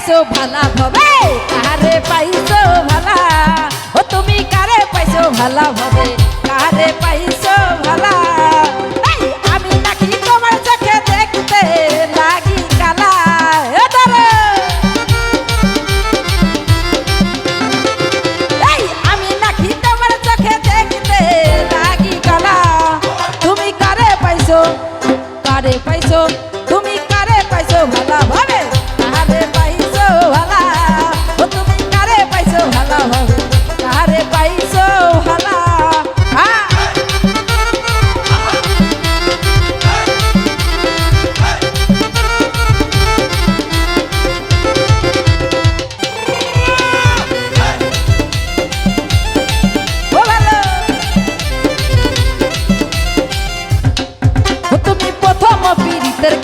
পাইছো ভালা ভাবে? কারে পাইছো ভালা? ও তুমি কারে পাইছো ভালা ভাবে? কারে পাইছো ভালা? নাকি তোমার চোখে দেখতে লাগি কালা? আমি নাকি তোমার চোখে দেখতে লাগি কালা? তুমি কারে পাইছো? কারে পাইছো? তুমি কারে পাইছো ভালা ভাবে? কারে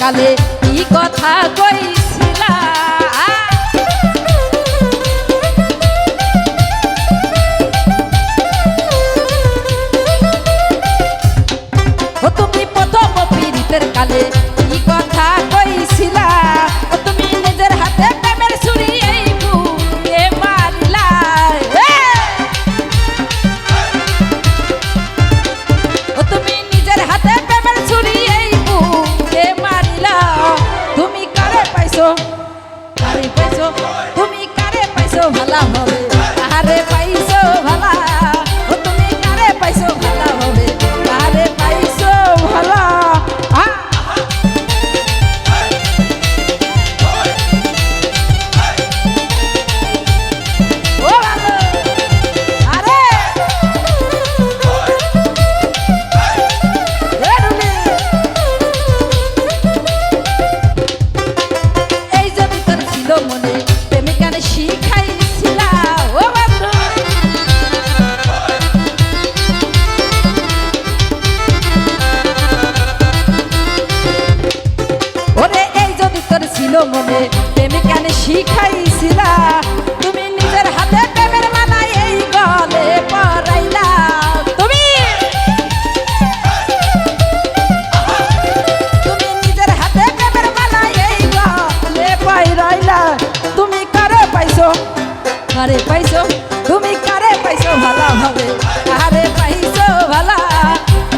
কালে কি কথা ও তুমি কালে মনে প্রেমিকানে শিখাইছিলা। তুমি নিজের হাতে প্রেমের মালা এই গলে তুমি তুমি নিজের হাতে প্রেমের এই গলে তুমি কারে পাইছো? কারে পাইছো? তুমি কারে পাইছো ভালো হবে কারে পাইছো ভালা?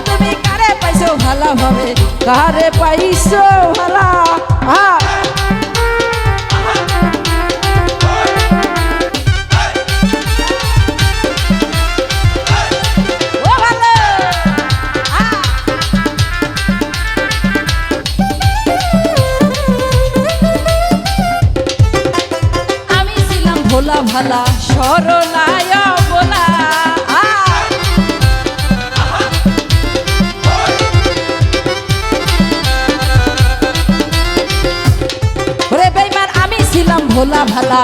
তুমি কারে পাইছো ভালো হবে কারে পাইছো ভালা ভোলা সরলায় বলা ভোলা ভালা।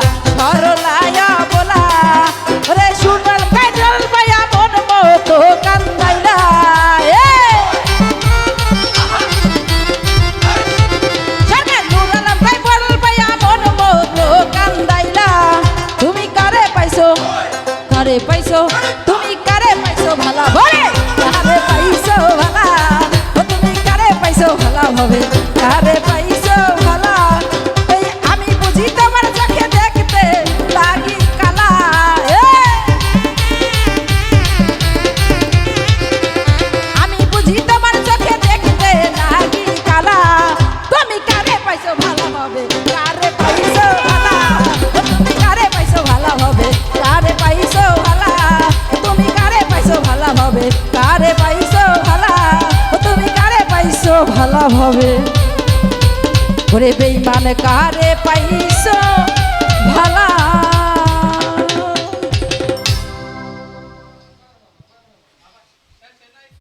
কারে পাইছো? তুমি কারে পাইছো ভালা বলে কারে পাইছো ভালা? তুমি কারে পাইছো ভালা ভাবে? হবে ওরে বেইমান কারে পাইছো ভালা